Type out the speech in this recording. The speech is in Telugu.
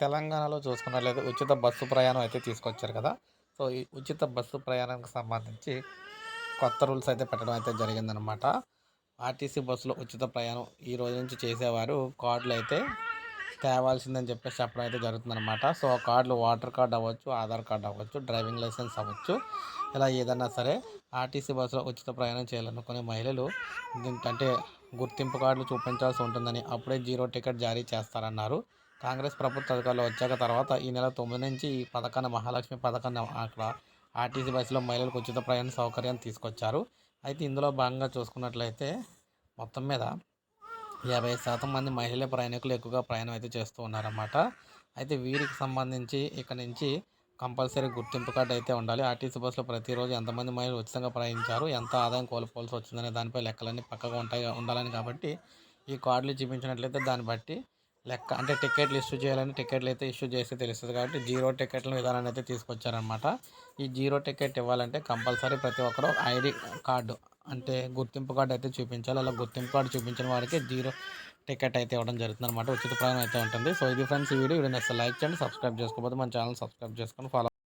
తెలంగాణలో చూసుకున్నట్లయితే ఉచిత బస్సు ప్రయాణం అయితే తీసుకొచ్చారు కదా. సో ఈ ఉచిత బస్సు ప్రయాణానికి సంబంధించి కొత్త రూల్స్ అయితే పెట్టడం అయితే జరిగిందనమాట ఆర్టీసీ బస్సులో ఉచిత ప్రయాణం ఈ రోజు నుంచి చేసేవారు. కార్డులు అయితే తేవాల్సిందని చెప్పేసి చెప్పడం అయితే జరుగుతుందన్నమాట. సో ఆ కార్డులు వాటర్ కార్డ్ అవ్వచ్చు ఆధార్ కార్డ్ అవ్వచ్చు డ్రైవింగ్ లైసెన్స్ అవ్వచ్చు ఇలా ఏదన్నా సరే ఆర్టీసీ బస్సులో ఉచిత ప్రయాణం చేయాలనుకునే మహిళలు దీనికంటే గుర్తింపు కార్డులు చూపించాల్సి ఉంటుందని అప్పుడే జీరో టికెట్ జారీ చేస్తారన్నారు. కాంగ్రెస్ ప్రభుత్వ అధికారులు వచ్చాక తర్వాత ఈ నెల తొమ్మిది నుంచి ఈ పథకాన్ని మహాలక్ష్మి పథకాన్ని అక్కడ ఆర్టీసీ బస్సులో మహిళలకు ఉచిత ప్రయాణ సౌకర్యాన్ని తీసుకొచ్చారు. అయితే ఇందులో భాగంగా చూసుకున్నట్లయితే మొత్తం మీద యాభై శాతం మంది మహిళా ప్రయాణికులు ఎక్కువగా ప్రయాణం అయితే చేస్తూ ఉన్నారన్నమాట. అయితే వీరికి సంబంధించి ఇక్కడ నుంచి కంపల్సరీ గుర్తింపు కార్డు అయితే ఉండాలి. ఆర్టీసీ బస్సులో ప్రతిరోజు ఎంతమంది మహిళలు ఉచితంగా ప్రయాణించారు ఎంత ఆదాయం కోల్పోవాల్సి వచ్చిందనే దానిపై లెక్కలన్నీ పక్కగా ఉంటాయి ఉండాలని. కాబట్టి ఈ కార్డులు చూపించినట్లయితే దాన్ని బట్టి లెక్క. అంటే టికెట్లు ఇష్యూ చేయాలని టికెట్లు అయితే ఇష్యూ చేస్తే తెలుస్తుంది కాబట్టి జీరో టికెట్ల విధానాన్ని అయితే తీసుకొచ్చారనమాట ఈ జీరో టికెట్ ఇవ్వాలంటే కంపల్సరీ ప్రతి ఒక్కరు ఐడి కార్డు అంటే గుర్తింపు కార్డు అయితే చూపించాలి. అలా గుర్తింపు కార్డు చూపించిన వారికి జీరో టికెట్ అయితే ఇవ్వడం జరుగుతుంది అనమాట ఉచిత ప్రయాణం అయితే ఉంటుంది. సో ఇది ఫ్రెండ్స్ ఈ వీడియో. వీడియో నెక్స్ట్ లైక్ చేయండి సబ్స్క్రైబ్ చేసుకోకపోతే మన ఛానల్ సబ్స్క్రైబ్ చేసుకొని ఫాలో